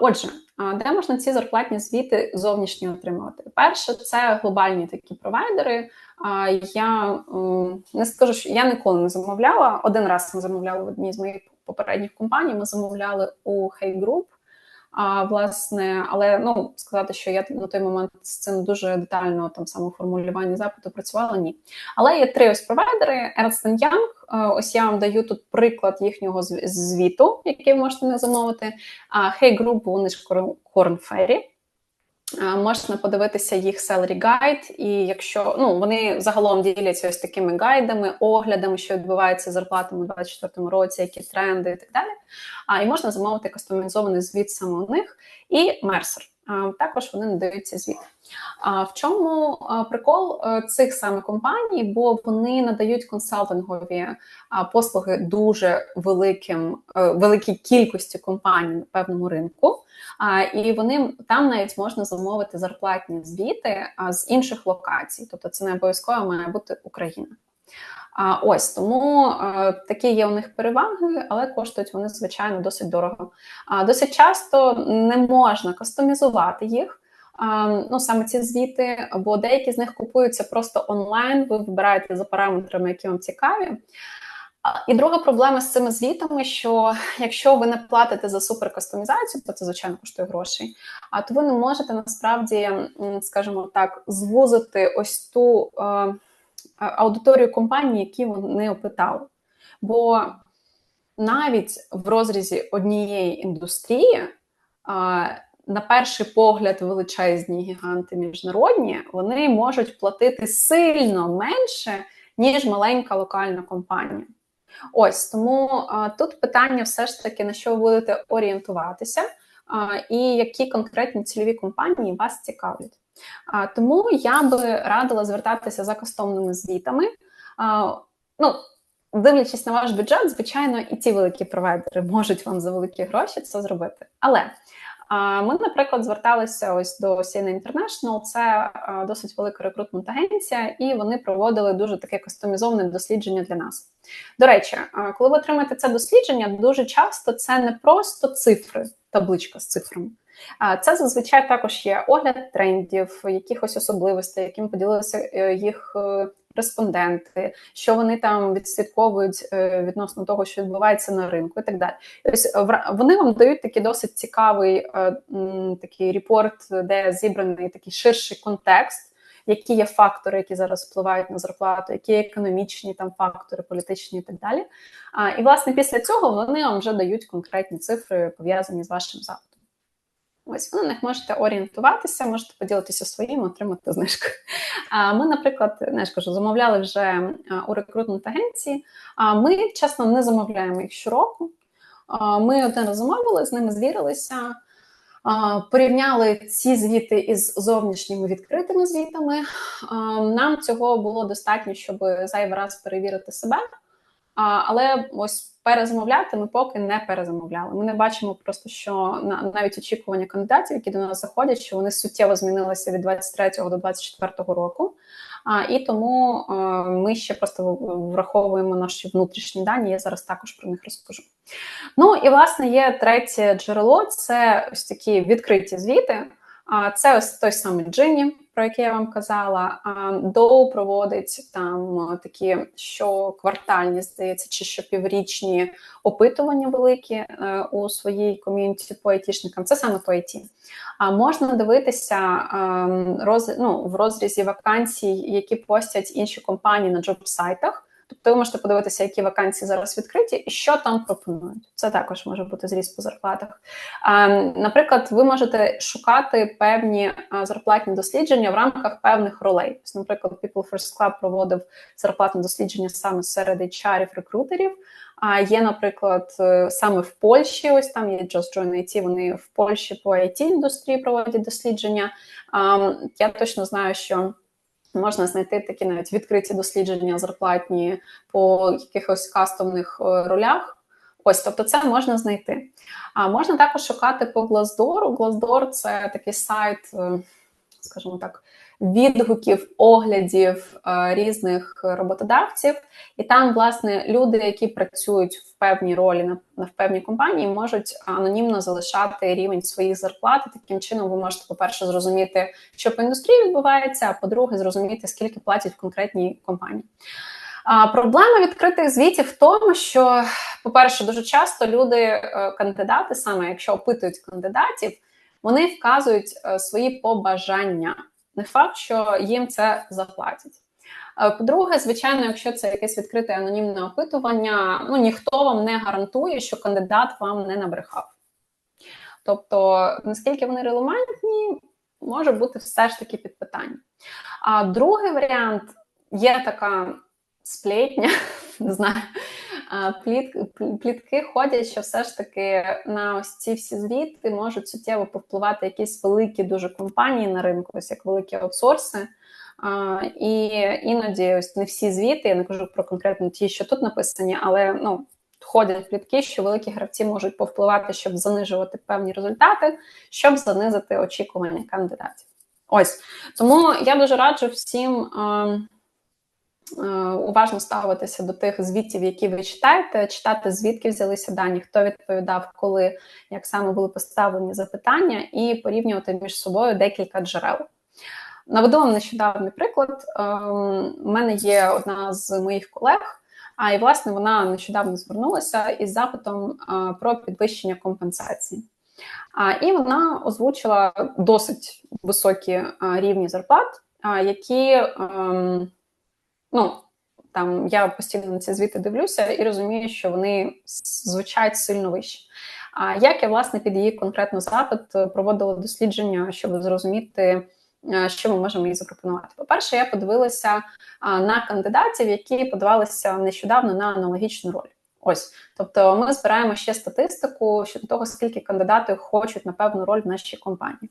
Отже, де можна ці зарплатні звіти зовнішні отримувати? Перше, це глобальні такі провайдери. Я не скажу, що я ніколи не замовляла. Один раз ми замовляли в одній з моїх попередніх компаній. Ми замовляли у Hey Group. А власне, але ну сказати, що я на той момент з цим дуже детально там самоформулювання запиту працювала, ні. Але є три ось провайдери: Ernst Young, е, Ось я вам даю тут приклад їхнього звіту, який ви можете не замовити. А Hey Group, вони ж Корн Ferry. Можна подивитися їх salary guide, і якщо ну вони загалом діляться ось такими гайдами, оглядами, що відбувається з зарплатами у 2024 році, які тренди і так далі. А і можна замовити кастомізований звіт саме у них і Mercer. Також вони надають цей звіт. А в чому прикол е, цих саме компаній? Бо вони надають консалтингові послуги дуже великим е, великій кількості компаній на певному ринку. І вони там навіть можна замовити зарплатні звіти з інших локацій, тобто це не обов'язково має бути Україна. А ось тому е, такі є у них переваги, але коштують вони, звичайно, досить дорого. А досить часто не можна кастомізувати їх. Ну, саме ці звіти, бо деякі з них купуються просто онлайн. Ви вибираєте за параметрами, які вам цікаві. І друга проблема з цими звітами, що якщо ви не платите за суперкастомізацію, то це звичайно коштує грошей. А то ви не можете насправді, скажімо так, звузити ось ту е, аудиторію компанії, які вони опитали. Бо навіть в розрізі однієї індустрії, на перший погляд, величезні гіганти міжнародні, вони можуть платити сильно менше, ніж маленька локальна компанія. Ось тому тут питання все ж таки на що ви будете орієнтуватися, і які конкретні цільові компанії вас цікавлять. А, Тому я би радила звертатися за кастомними звітами. А, ну, Дивлячись на ваш бюджет, звичайно, і ці великі провайдери можуть вам за великі гроші це зробити. Але ми, наприклад, зверталися ось до CNA International, Це досить велика рекрутмент агенція, і вони проводили дуже таке кастомізоване дослідження для нас. До речі, коли ви отримаєте це дослідження, дуже часто це не просто цифри, табличка з цифрами. Це зазвичай також є огляд трендів, якихось особливостей, яким поділилися е, їх е, респонденти, що вони там відслідковують е, відносно того, що відбувається на ринку, і так далі. Тобто вони вам дають такий досить цікавий такий репорт, де зібраний такий ширший контекст. Які є фактори, які зараз впливають на зарплату, які економічні там фактори, політичні і так далі. А, І власне після цього вони вам вже дають конкретні цифри пов'язані з вашим запитом. Ось ви на них можете орієнтуватися, можете поділитися своїм, отримати знижку. А ми, наприклад, не ж кажу, замовляли вже у рекрутмент агенції. А ми чесно не замовляємо їх щороку. Ми один раз замовили, з ними звірилися. Порівняли ці звіти із зовнішніми відкритими звітами. Нам цього було достатньо, щоб зайвий раз перевірити себе. Але ось перезамовляти ми поки не перезамовляли. Ми не бачимо просто, що навіть очікування кандидатів, які до нас заходять, що вони суттєво змінилися від 23 до 24 року. А, І тому а, ми ще просто враховуємо наші внутрішні дані. Я зараз також про них розкажу. Ну і власне є третє джерело це ось такі відкриті звіти. А це ось той самий Джині, про яке я вам казала. Доу проводить там такі щоквартальні, здається, чи щопіврічні опитування великі е, у своїй ком'юніті по айтішникам. Це саме по IT. А можна дивитися роз, ну, в розрізі вакансій, які постять інші компанії на джоб-сайтах. Тобто ви можете подивитися, які вакансії зараз відкриті, і що там пропонують. Це також може бути зріст по зарплатах. Наприклад, ви можете шукати певні зарплатні дослідження в рамках певних ролей. Наприклад, People First Club проводив зарплатне дослідження саме серед HR-ів, рекрутерів. А є, наприклад, е, саме в Польщі, ось там є Just Join IT, Вони в Польщі по it індустрії проводять дослідження. Я точно знаю, що. Можна знайти такі навіть відкриті дослідження зарплатні по якихось кастомних е, ролях. Ось, тобто, це можна знайти. А можна також шукати по Glassdoor. Glassdoor – це такий сайт, е, скажімо так, відгуків, оглядів е, різних роботодавців, і там, власне, люди, які працюють в певній ролі на, в певній компанії, можуть анонімно залишати рівень своїх зарплат. Таким чином, ви можете, по-перше, зрозуміти, що по індустрії відбувається, а по-друге, зрозуміти, скільки платять в конкретній компанії. А Проблема відкритих звітів в тому, що, по-перше, дуже часто люди, е, кандидати, саме якщо опитують кандидатів, вони вказують е, свої побажання. Не факт, що їм це заплатять. Е, по-друге, звичайно, якщо це якесь відкрите анонімне опитування, ну ніхто вам не гарантує, що кандидат вам не набрехав. Тобто, наскільки вони релевантні, може бути все ж таки під питання. А другий варіант є така сплетня, не знаю, пліт, плітки ходять, що все ж таки на ось ці всі звіти можуть суттєво повпливати якісь великі дуже компанії на ринку, ось як великі аутсорси. І іноді ось не всі звіти, я не кажу про конкретно ті, що тут написані, але ну. Ходять плітки, що великі гравці можуть повпливати, щоб занижувати певні результати, щоб занизити очікування кандидатів. Ось тому я дуже раджу всім Е, уважно ставитися до тих звітів, які ви читаєте, читати, звідки взялися дані, хто відповідав, коли, як саме були поставлені запитання, і порівнювати між собою декілька джерел. Наведу вам нещодавний приклад. У ем, мене є одна з моїх колег, а і власне вона нещодавно звернулася із запитом е, про підвищення компенсації. І вона озвучила досить високі е, рівні зарплат, які ем, ну там я постійно на ці звіти дивлюся і розумію, що вони звучать сильно вище. А як я власне під її конкретно запит проводила дослідження, щоб зрозуміти, е, що ми можемо їй запропонувати? По-перше, я подивилася на кандидатів, які подавалися нещодавно на аналогічну роль. Ось, тобто, ми збираємо ще статистику щодо того, скільки кандидатів хочуть на певну роль в нашій компанії.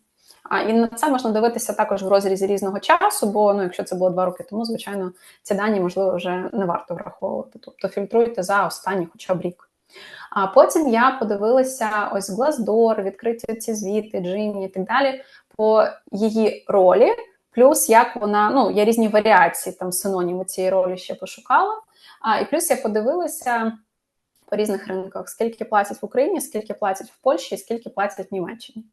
А і на це можна дивитися також в розрізі різного часу, бо ну, якщо це було два роки тому, звичайно, ці дані можливо вже не варто враховувати. Тобто фільтруйте за останній хоча б рік. А потім я подивилася ось Glassdoor, відкриті ці звіти, Джині і так далі по її ролі. Плюс як вона, ну, є різні варіації там синоніми цієї ролі ще пошукала. А, І плюс я подивилася по різних ринках, скільки платять в Україні, скільки платять в Польщі, скільки платять в Німеччині.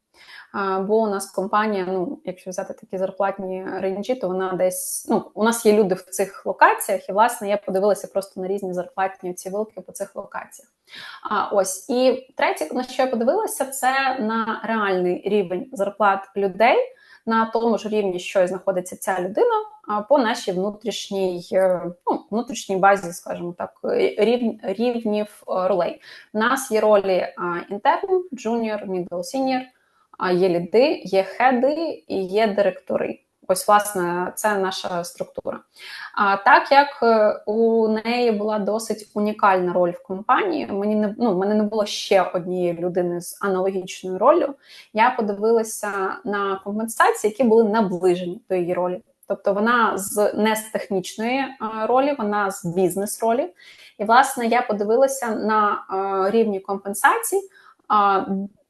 А, Бо у нас компанія, ну якщо взяти такі зарплатні рейнджі, то вона десь ну у нас є люди в цих локаціях, і власне я подивилася просто на різні зарплатні ці вилки по цих локаціях. А ось і третє, на що я подивилася, це на реальний рівень зарплат людей на тому ж рівні, що і знаходиться ця людина, по нашій внутрішній е, ну, внутрішній базі, скажімо так, рів, рівнів е, ролей. У нас є ролі інтерн, джуніор, мідл, сіньор, є ліди, є хеди і є директори. Ось, власне, це наша структура. А так як е, у неї була досить унікальна роль в компанії, мені не ну, мене не було ще однієї людини з аналогічною ролью. Я подивилася на компенсації, які були наближені до її ролі. Тобто вона з не з технічної ролі, вона з бізнес-ролі. І, власне, я подивилася на рівні компенсацій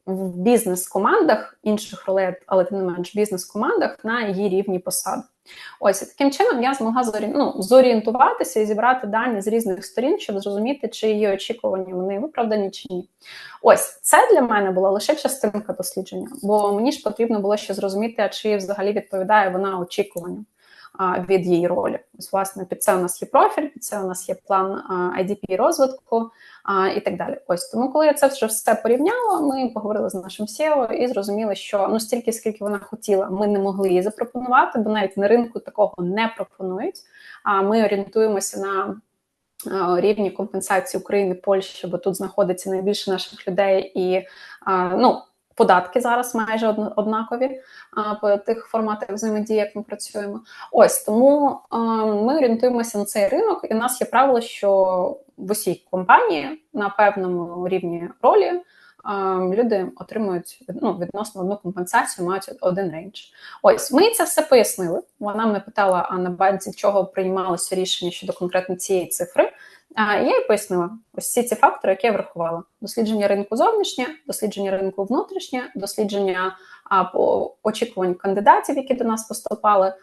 в бізнес-командах інших ролей, але тим не менш бізнес-командах на її рівні посади. Ось і таким чином я змогла зорі... ну, зорієнтуватися і зібрати дані з різних сторін, щоб зрозуміти, чи її очікування вони виправдані чи ні. Ось це для мене була лише частинка дослідження, бо мені ж потрібно було ще зрозуміти, чи взагалі відповідає вона очікуванням від її ролі. Ось, власне, під це у нас є профіль, під це у нас є план IDP розвитку і так далі. Ось тому, коли я це вже все порівняла, ми поговорили з нашим SEO і зрозуміли, що ну стільки, скільки вона хотіла, ми не могли її запропонувати, бо навіть на ринку такого не пропонують. А ми орієнтуємося на рівні компенсації України Польщі, бо тут знаходиться найбільше наших людей і ну податки зараз майже однакові по тих форматах взаємодії, як ми працюємо. Ось тому ми орієнтуємося на цей ринок, і в нас є правило, що в усій компанії на певному рівні ролі. Люди отримують ну, відносно одну компенсацію, мають один рейндж. Ось ми це все пояснили. Вона мене питала, а на базі чого приймалося рішення щодо конкретно цієї цифри. А я їй пояснила ось всі ці фактори, які я врахувала: дослідження ринку зовнішнє, дослідження ринку внутрішнє, дослідження а, по очікувань кандидатів, які до нас поступали,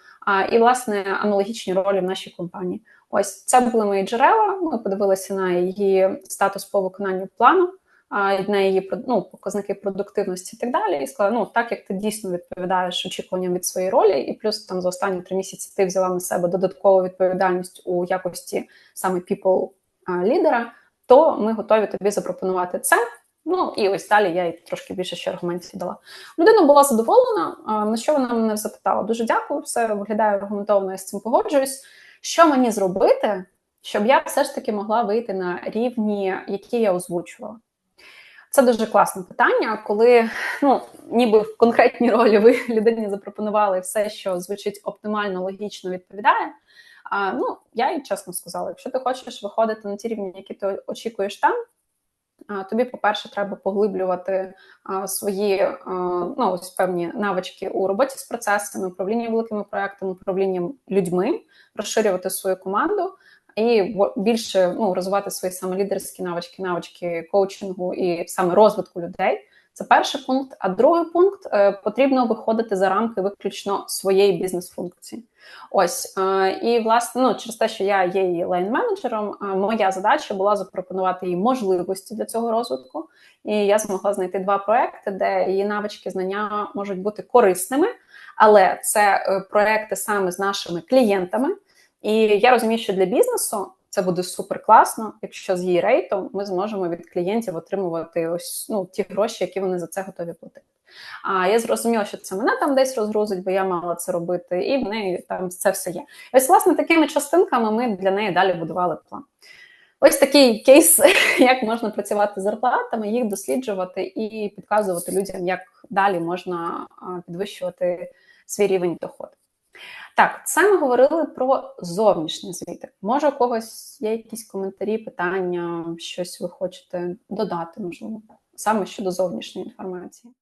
і власне аналогічні ролі в нашій компанії. Ось це були мої джерела. Ми подивилися на її статус по виконанню плану, на її ну, показники продуктивності і так далі. І сказала, ну так як ти дійсно відповідаєш очікуванням від своєї ролі, і плюс там за останні три місяці ти взяла на себе додаткову відповідальність у якості саме people лідера, то ми готові тобі запропонувати це. Ну і ось далі я їй трошки більше ще аргументів дала. Людина була задоволена. На що вона мене запитала? Дуже дякую, все виглядає аргументовано, я з цим погоджуюсь. Що мені зробити, щоб я все ж таки могла вийти на рівні, які я озвучувала? Це дуже класне питання, коли ну, ніби в конкретній ролі ви людині запропонували все, що звучить оптимально, логічно відповідає. А, Ну, я їй чесно сказала: якщо ти хочеш виходити на ті рівні, які ти очікуєш там, Тобі, по-перше, треба поглиблювати свої ну, ось певні навички у роботі з процесами, управління великими проектами, управлінням людьми, розширювати свою команду і більше ну, розвивати свої саме лідерські навички, навички коучингу і саме розвитку людей. Це перший пункт. А другий пункт е, потрібно виходити за рамки виключно своєї бізнес-функції. Ось е, і власне, ну через те, що я є її лайн-менеджером, е, моя задача була запропонувати їй можливості для цього розвитку. І я змогла знайти два проекти, де її навички знання можуть бути корисними, але це проекти саме з нашими клієнтами. І я розумію, що для бізнесу це буде супер класно, якщо з її рейтом ми зможемо від клієнтів отримувати ось ну ті гроші, які вони за це готові платити. А я зрозуміла, що це мене там десь розгрузить, бо я мала це робити, і в неї там це все є. Ось, власне, такими частинками ми для неї далі будували план. Ось такий кейс, як можна працювати з зарплатами, їх досліджувати і підказувати людям, як далі можна підвищувати свій рівень доходу. Так, це ми говорили про зовнішні звіти. Може, у когось є якісь коментарі, питання, щось ви хочете додати, можливо, саме щодо зовнішньої інформації.